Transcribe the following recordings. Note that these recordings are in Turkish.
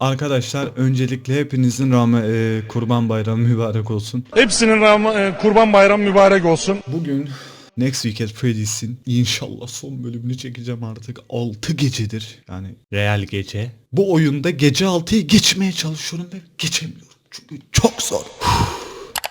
Arkadaşlar öncelikle hepinizin rahme, e, kurban bayramı mübarek olsun. Hepsinin Ram- e, kurban bayram mübarek olsun. Bugün Next Week at Freddy's'in inşallah son bölümünü çekeceğim artık. 6 gecedir yani real gece. Bu oyunda gece 6'yı geçmeye çalışıyorum ve geçemiyorum. Çünkü çok zor.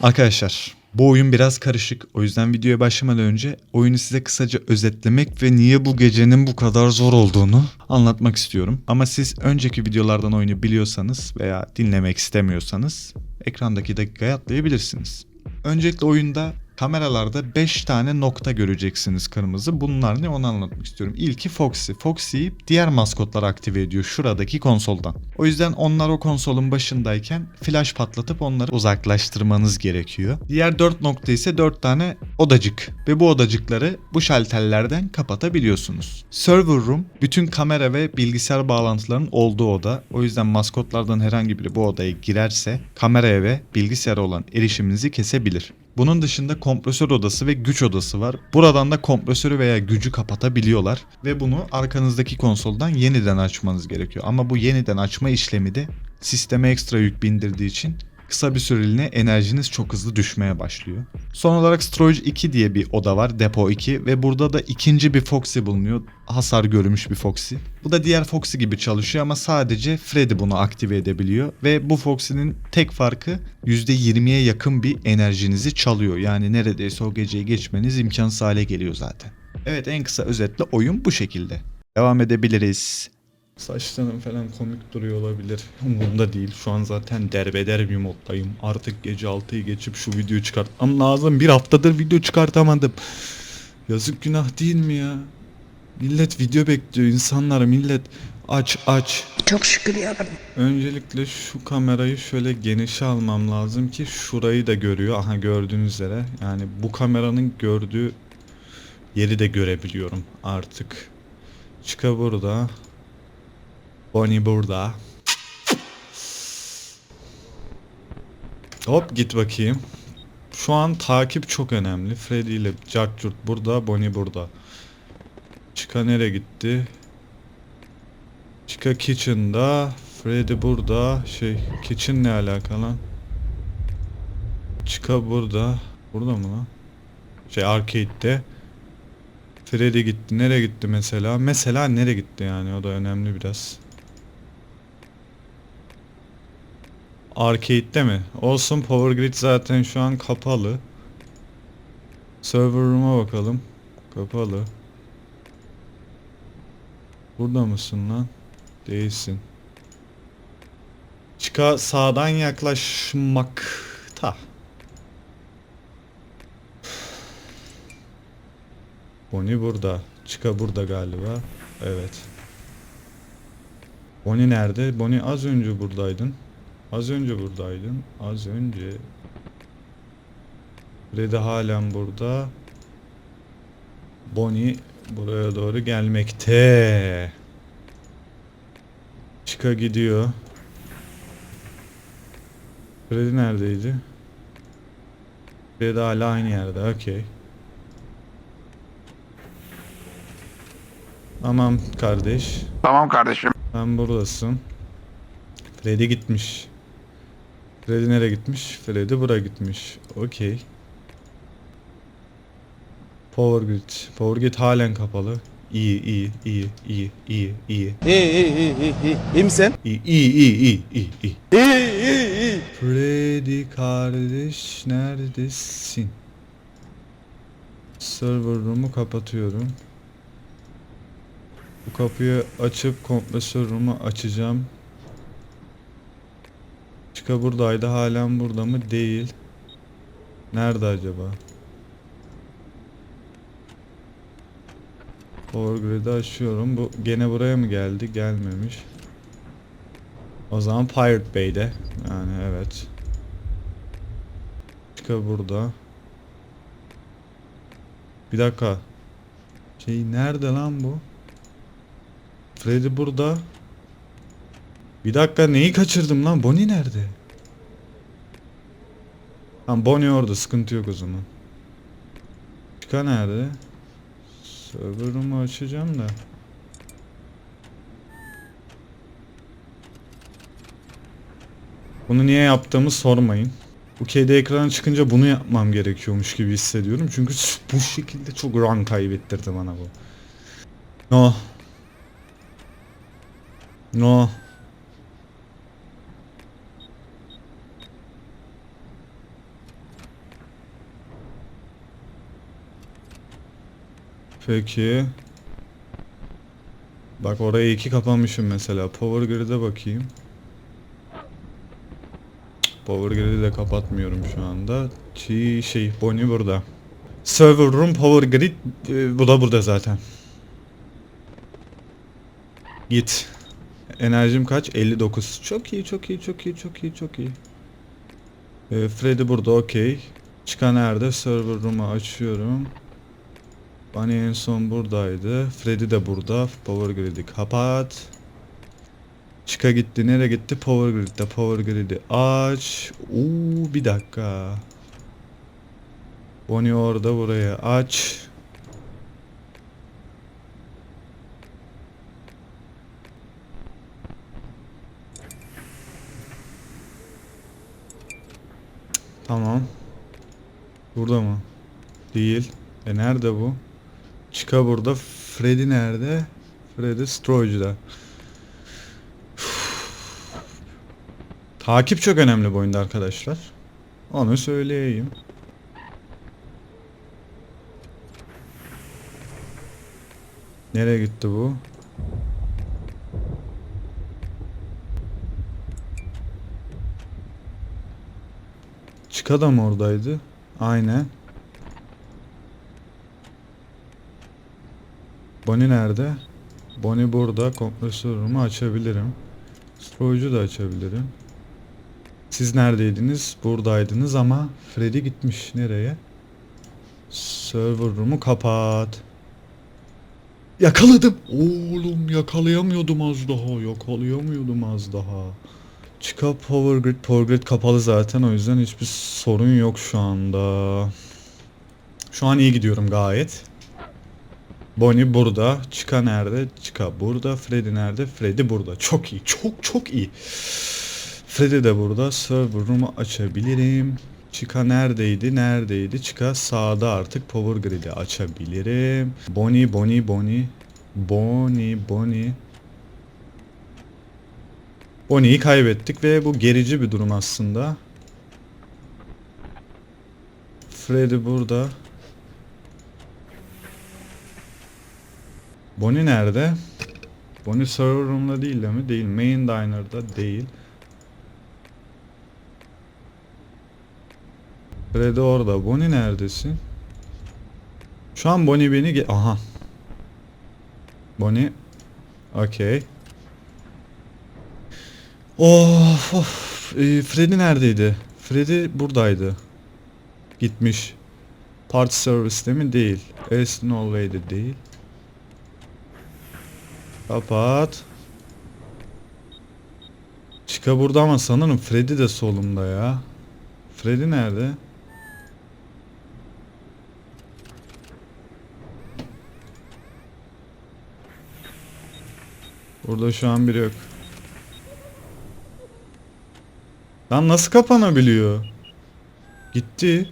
Arkadaşlar bu oyun biraz karışık. O yüzden videoya başlamadan önce oyunu size kısaca özetlemek ve niye bu gecenin bu kadar zor olduğunu anlatmak istiyorum. Ama siz önceki videolardan oyunu biliyorsanız veya dinlemek istemiyorsanız ekrandaki dakikaya atlayabilirsiniz. Öncelikle oyunda kameralarda 5 tane nokta göreceksiniz kırmızı. Bunlar ne onu anlatmak istiyorum. İlki Foxy. Foxy'yi diğer maskotlar aktive ediyor şuradaki konsoldan. O yüzden onlar o konsolun başındayken flash patlatıp onları uzaklaştırmanız gerekiyor. Diğer 4 nokta ise 4 tane odacık ve bu odacıkları bu şalterlerden kapatabiliyorsunuz. Server room bütün kamera ve bilgisayar bağlantılarının olduğu oda. O yüzden maskotlardan herhangi biri bu odaya girerse kameraya ve bilgisayara olan erişiminizi kesebilir. Bunun dışında kompresör odası ve güç odası var. Buradan da kompresörü veya gücü kapatabiliyorlar ve bunu arkanızdaki konsoldan yeniden açmanız gerekiyor. Ama bu yeniden açma işlemi de sisteme ekstra yük bindirdiği için kısa bir süreliğine enerjiniz çok hızlı düşmeye başlıyor. Son olarak Storage 2 diye bir oda var, Depo 2 ve burada da ikinci bir Foxy bulunuyor. Hasar görmüş bir Foxy. Bu da diğer Foxy gibi çalışıyor ama sadece Freddy bunu aktive edebiliyor ve bu Foxy'nin tek farkı %20'ye yakın bir enerjinizi çalıyor. Yani neredeyse o geceyi geçmeniz imkansız hale geliyor zaten. Evet en kısa özetle oyun bu şekilde. Devam edebiliriz. Saçlarım falan komik duruyor olabilir. Umurumda değil. Şu an zaten derbeder bir moddayım. Artık gece 6'yı geçip şu videoyu çıkartmam lazım. Bir haftadır video çıkartamadım. Yazık günah değil mi ya? Millet video bekliyor. insanlar millet aç aç. Çok şükür yarabbim. Öncelikle şu kamerayı şöyle genişe almam lazım ki şurayı da görüyor. Aha gördüğünüz üzere. Yani bu kameranın gördüğü yeri de görebiliyorum artık. Çıka burada. Bonnie burada. Hop git bakayım. Şu an takip çok önemli. Freddy ile Jack Jurt burada, Bonnie burada. Çıka nereye gitti? Chica Kitchen'da, Freddy burada. Şey, Kitchen ne alaka? Chica burada. Burada mı lan? Şey arcade'de. Freddy gitti. Nereye gitti mesela? Mesela nereye gitti yani? O da önemli biraz. Arcade'de mi? Olsun Power Grid zaten şu an kapalı. Server room'a bakalım. Kapalı. Burada mısın lan? Değilsin. Çıka sağdan yaklaşmakta. Bonnie burada. Çıka burada galiba. Evet. Bonnie nerede? Bonnie az önce buradaydın. Az önce buradaydın. Az önce. Freddy halen burada. Bonnie buraya doğru gelmekte. Çıka gidiyor. Freddy neredeydi? Freddy hala aynı yerde. Okey. Tamam kardeş. Tamam kardeşim. Sen buradasın. Freddy gitmiş. Freddy nereye gitmiş? Freddy buraya gitmiş. Okey. Power Grid. Power Grid halen kapalı. İyi iyi iyi iyi iyi iyi. İyi iyi iyi iyi iyi. İyi misin? İyi iyi iyi iyi iyi iyi. İyi iyi iyi. Freddy kardeş neredesin? Server room'u kapatıyorum. Bu kapıyı açıp kompresör room'u açacağım. Çıka buradaydı halen burada mı? Değil. Nerede acaba? Power açıyorum. Bu gene buraya mı geldi? Gelmemiş. O zaman Pirate Bay'de. Yani evet. Çıka burada. Bir dakika. Şey nerede lan bu? Freddy burada. Bir dakika neyi kaçırdım lan? Bonnie nerede? Tamam Bonnie orada sıkıntı yok o zaman. Çıka nerede? Server'ımı açacağım da. Bunu niye yaptığımı sormayın. Bu kedi ekranı çıkınca bunu yapmam gerekiyormuş gibi hissediyorum. Çünkü bu şekilde çok run kaybettirdi bana bu. No. No. Peki. Bak oraya iki kapamışım mesela. Power Grid'e bakayım. Power Grid'i de kapatmıyorum şu anda. Çi şey Bonnie burada. Server Room Power Grid e, bu da burada zaten. Git. Enerjim kaç? 59. Çok iyi, çok iyi, çok iyi, çok iyi, çok iyi. E, Freddy burada okey. Çıkan nerede? Server Room'u açıyorum. Bunny en son buradaydı. Freddy de burada. Power Grid'i kapat. Çıka gitti. Nereye gitti? Power Grid'de. Power Grid'i aç. Uuu bir dakika. Bonnie orada buraya aç. Tamam. Burada mı? Değil. E nerede bu? Chica burada. Freddy nerede? Freddy Stroge'da. Takip çok önemli bu oyunda arkadaşlar. Onu söyleyeyim. Nereye gitti bu? Chica da mı oradaydı? Aynen. Bonnie nerede? Bonnie burada. Kompresörümü açabilirim. Stroge'u da açabilirim. Siz neredeydiniz? Buradaydınız ama Freddy gitmiş. Nereye? Server room'u kapat. Yakaladım. Oğlum yakalayamıyordum az daha. Yakalayamıyordum az daha. Çıka Power Grid. Power Grid kapalı zaten o yüzden hiçbir sorun yok şu anda. Şu an iyi gidiyorum gayet. Bonnie burada. Chica nerede? Chica burada. Freddy nerede? Freddy burada. Çok iyi. Çok çok iyi. Freddy de burada. Server room'u açabilirim. Chica neredeydi? Neredeydi? Chica sağda artık Power Grid'i açabilirim. Bonnie, Bonnie, Bonnie. Bonnie, Bonnie. Bonnie'yi kaybettik ve bu gerici bir durum aslında. Freddy burada. Bonnie nerede? Bonnie server room'da değil de mi? Değil. Main diner'da değil. Freddy orada. Bonnie neredesin? Şu an Bonnie beni ge- Aha. Bonnie. Okey. Of of. Ee, Freddy neredeydi? Freddy buradaydı. Gitmiş. Party service'de mi? Değil. Aston Allway'de değil. Kapat. Chica burada ama sanırım Freddy de solumda ya. Freddy nerede? Burada şu an biri yok. Lan nasıl kapanabiliyor? Gitti.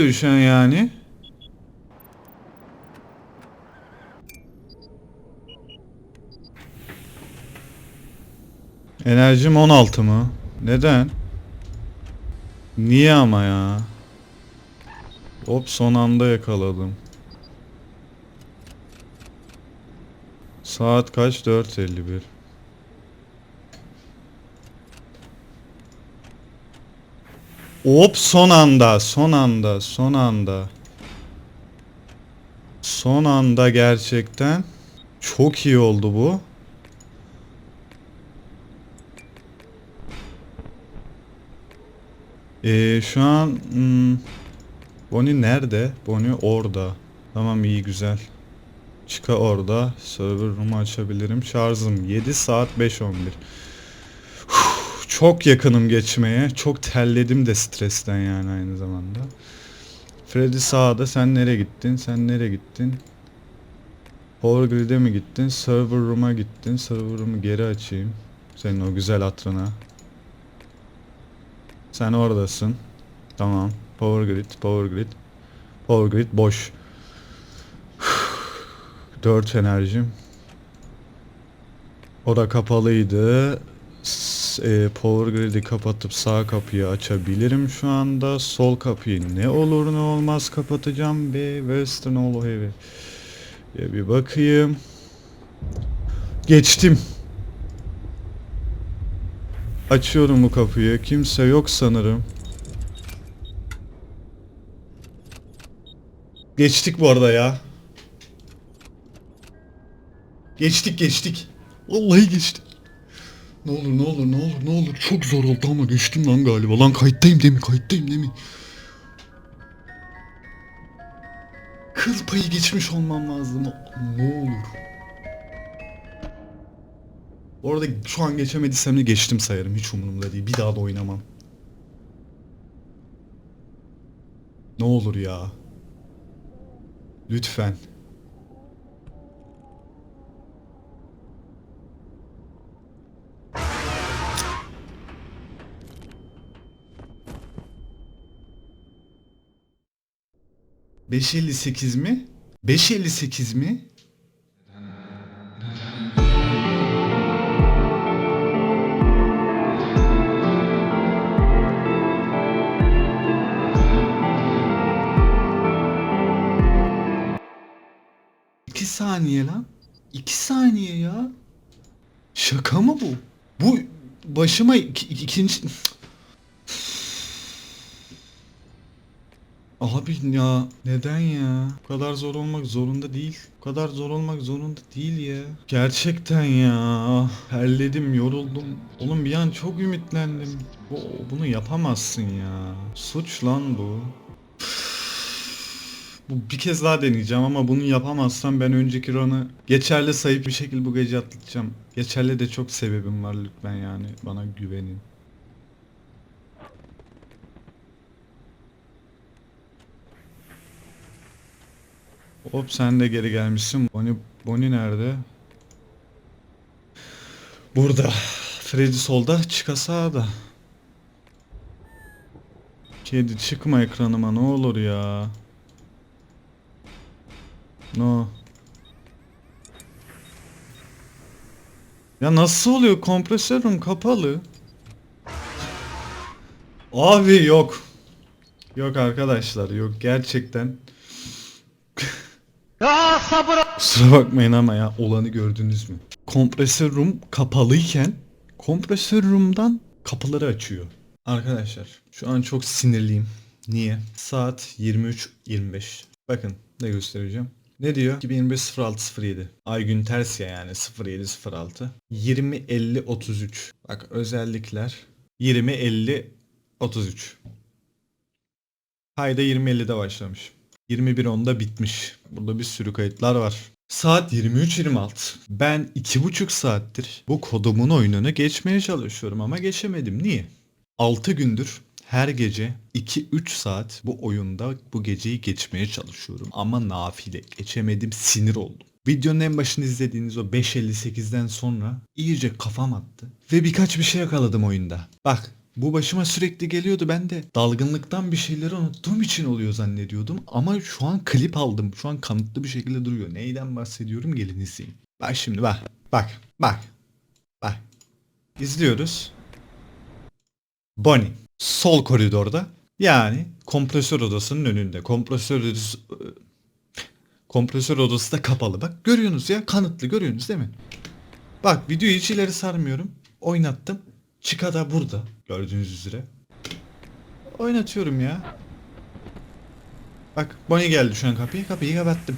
An yani? Enerjim 16 mı? Neden? Niye ama ya? Hop son anda yakaladım. Saat kaç? 4.51. Hop son anda, son anda, son anda. Son anda gerçekten çok iyi oldu bu. Ee, şu an hmm, Bonnie nerede? Bonnie orada. Tamam iyi güzel. Çıka orada. Server room'u açabilirim. Şarjım 7 saat 5.11. Çok yakınım geçmeye. Çok terledim de stresten yani aynı zamanda. Freddy sağda. Sen nereye gittin? Sen nereye gittin? Power Grid'e mi gittin? Server Room'a gittin. Server Room'u geri açayım. Senin o güzel hatırına. Sen oradasın. Tamam. Power Grid, Power Grid. Power Grid boş. 4 enerjim. O da kapalıydı. E, Power Grid'i kapatıp sağ kapıyı açabilirim şu anda. Sol kapıyı ne olur ne olmaz kapatacağım ve Western Hollow Heavy. Bir bakayım. Geçtim. Açıyorum bu kapıyı. Kimse yok sanırım. Geçtik bu arada ya. Geçtik geçtik. Vallahi geçtik. Ne olur ne olur ne olur ne olur çok zor oldu ama geçtim lan galiba. Lan kayıttayım değil mi? Kayıttayım değil mi? Kıl payı geçmiş olmam lazım. Ne olur. Orada şu an geçemediysem de geçtim sayarım. Hiç umurumda değil. Bir daha da oynamam. Ne olur ya. Lütfen. Beş elli sekiz mi? Beş elli sekiz mi? İki saniye lan. İki saniye ya. Şaka mı bu? Bu başıma iki- ikinci... Abi ya neden ya? Bu kadar zor olmak zorunda değil. Bu kadar zor olmak zorunda değil ya. Gerçekten ya. Terledim, yoruldum. Oğlum bir an çok ümitlendim. Bu, bunu yapamazsın ya. Suç lan bu. Bu bir kez daha deneyeceğim ama bunu yapamazsam ben önceki run'ı geçerli sayıp bir şekilde bu gece atlatacağım. Geçerli de çok sebebim var lütfen yani bana güvenin. Hop sen de geri gelmişsin. Bonnie, Bonnie nerede? Burada. Freddy solda, Chica sağda. Kedi çıkma ekranıma ne olur ya. No. Ya nasıl oluyor? Kompresörüm kapalı. Abi yok. Yok arkadaşlar yok gerçekten. Kusura bakmayın ama ya olanı gördünüz mü? Kompresör room kapalıyken kompresör room'dan kapıları açıyor. Arkadaşlar şu an çok sinirliyim. Niye? Saat 23.25. Bakın ne göstereceğim. Ne diyor? 2025 06 07. Ay gün ters ya yani 07 06. 20 50 33. Bak özellikler 20 50 33. Hayda 20 50'de başlamış. 21.10'da bitmiş. Burada bir sürü kayıtlar var. Saat 23.26. Ben 2,5 saattir bu kodumun oyununu geçmeye çalışıyorum ama geçemedim. Niye? 6 gündür her gece 2-3 saat bu oyunda bu geceyi geçmeye çalışıyorum. Ama nafile geçemedim sinir oldum. Videonun en başını izlediğiniz o 5.58'den sonra iyice kafam attı. Ve birkaç bir şey yakaladım oyunda. Bak bu başıma sürekli geliyordu ben de dalgınlıktan bir şeyleri unuttuğum için oluyor zannediyordum. Ama şu an klip aldım. Şu an kanıtlı bir şekilde duruyor. Neyden bahsediyorum gelin izleyin. Bak şimdi bak. Bak. Bak. Bak. İzliyoruz. Bonnie. Sol koridorda. Yani kompresör odasının önünde. Kompresör odası... Kompresör odası da kapalı. Bak görüyorsunuz ya kanıtlı görüyorsunuz değil mi? Bak videoyu hiç ileri sarmıyorum. Oynattım. Chica da burada. Gördüğünüz üzere. Oynatıyorum ya. Bak Bonnie geldi şu an kapıya. Kapıyı kapattım.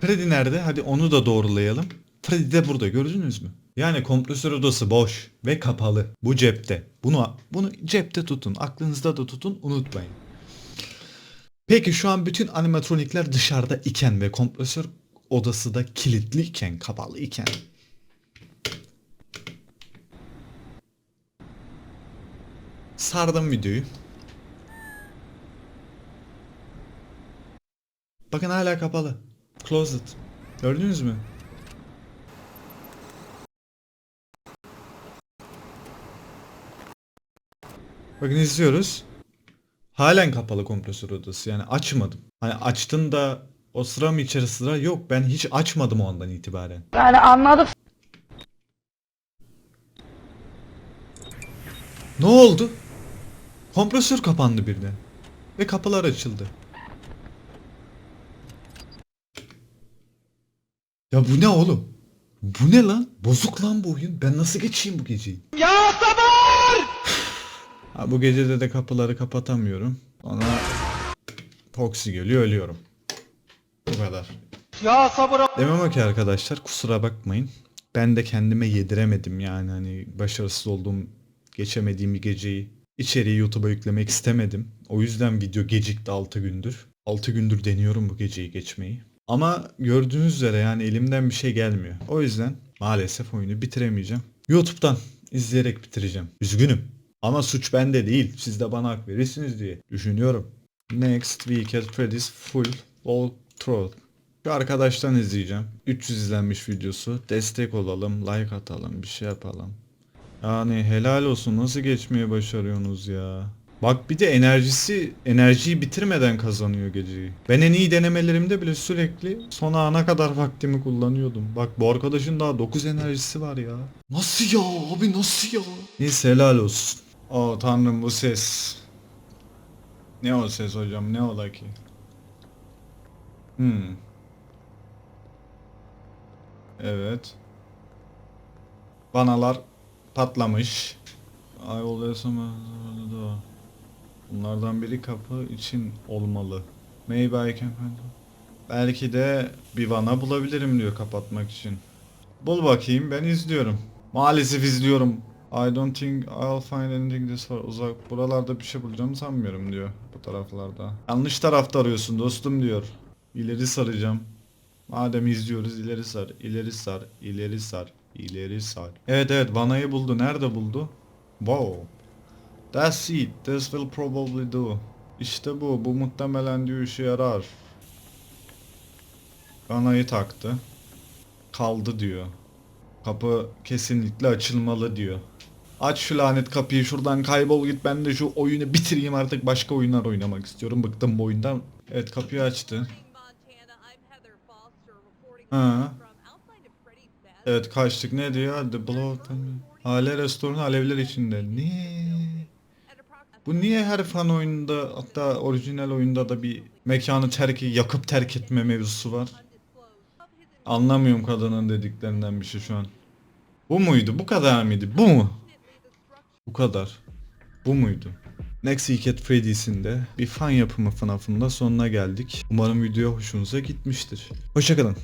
Freddy nerede? Hadi onu da doğrulayalım. Freddy de burada gördünüz mü? Yani kompresör odası boş ve kapalı. Bu cepte. Bunu bunu cepte tutun. Aklınızda da tutun. Unutmayın. Peki şu an bütün animatronikler dışarıda iken ve kompresör odası da kilitliyken, kapalı iken sardım videoyu. Bakın hala kapalı. closet. Gördünüz mü? Bakın izliyoruz. Halen kapalı kompresör odası. Yani açmadım. Hani açtın da o sıra mı içeri sıra yok. Ben hiç açmadım o andan itibaren. Yani anladık. Ne oldu? Kompresör kapandı birden. Ve kapılar açıldı. Ya bu ne oğlum? Bu ne lan? Bozuk lan bu oyun. Ben nasıl geçeyim bu geceyi? Ya sabır! Ha, bu gecede de kapıları kapatamıyorum. Ona Foxy geliyor ölüyorum. Bu kadar. Ya sabır Demem o ki arkadaşlar kusura bakmayın. Ben de kendime yediremedim yani hani başarısız olduğum geçemediğim bir geceyi içeriği YouTube'a yüklemek istemedim. O yüzden video gecikti 6 gündür. 6 gündür deniyorum bu geceyi geçmeyi. Ama gördüğünüz üzere yani elimden bir şey gelmiyor. O yüzden maalesef oyunu bitiremeyeceğim. YouTube'dan izleyerek bitireceğim. Üzgünüm. Ama suç bende değil. Siz de bana hak verirsiniz diye düşünüyorum. Next week at Freddy's full walkthrough. Şu arkadaştan izleyeceğim. 300 izlenmiş videosu. Destek olalım, like atalım, bir şey yapalım. Yani helal olsun nasıl geçmeye başarıyorsunuz ya. Bak bir de enerjisi, enerjiyi bitirmeden kazanıyor geceyi. Ben en iyi denemelerimde bile sürekli son ana kadar vaktimi kullanıyordum. Bak bu arkadaşın daha 9 enerjisi var ya. Nasıl ya abi nasıl ya? Neyse helal olsun. Oh tanrım bu ses. Ne o ses hocam ne ola ki? Hmm. Evet. Vanalar patlamış. Ay oluyorsa Bunlardan biri kapı için olmalı. Maybe I can Belki de bir vana bulabilirim diyor kapatmak için. Bul bakayım ben izliyorum. Maalesef izliyorum. I don't think I'll find anything this far. Uzak buralarda bir şey bulacağımı sanmıyorum diyor bu taraflarda. Yanlış tarafta arıyorsun dostum diyor. İleri saracağım. Madem izliyoruz ileri sar, ileri sar, ileri sar, ileri sar. Evet evet vanayı buldu. Nerede buldu? Wow. That's it. This will probably do. İşte bu. Bu muhtemelen diyor işe yarar. Vanayı taktı. Kaldı diyor. Kapı kesinlikle açılmalı diyor. Aç şu lanet kapıyı şuradan kaybol git ben de şu oyunu bitireyim artık başka oyunlar oynamak istiyorum. Bıktım bu oyundan. Evet kapıyı açtı. Ha. from outside of Freddy's Best. Evet kaçtık ne diyor? The Blood Hale restoran alevler içinde. Niye? Bu niye her fan oyununda hatta orijinal oyunda da bir mekanı terk yakıp terk etme mevzusu var? Anlamıyorum kadının dediklerinden bir şey şu an. Bu muydu? Bu kadar mıydı? Bu mu? Bu kadar. Bu muydu? Next Week at Freddy's'in de bir fan yapımı FNAF'ın sonuna geldik. Umarım video hoşunuza gitmiştir. Hoşçakalın.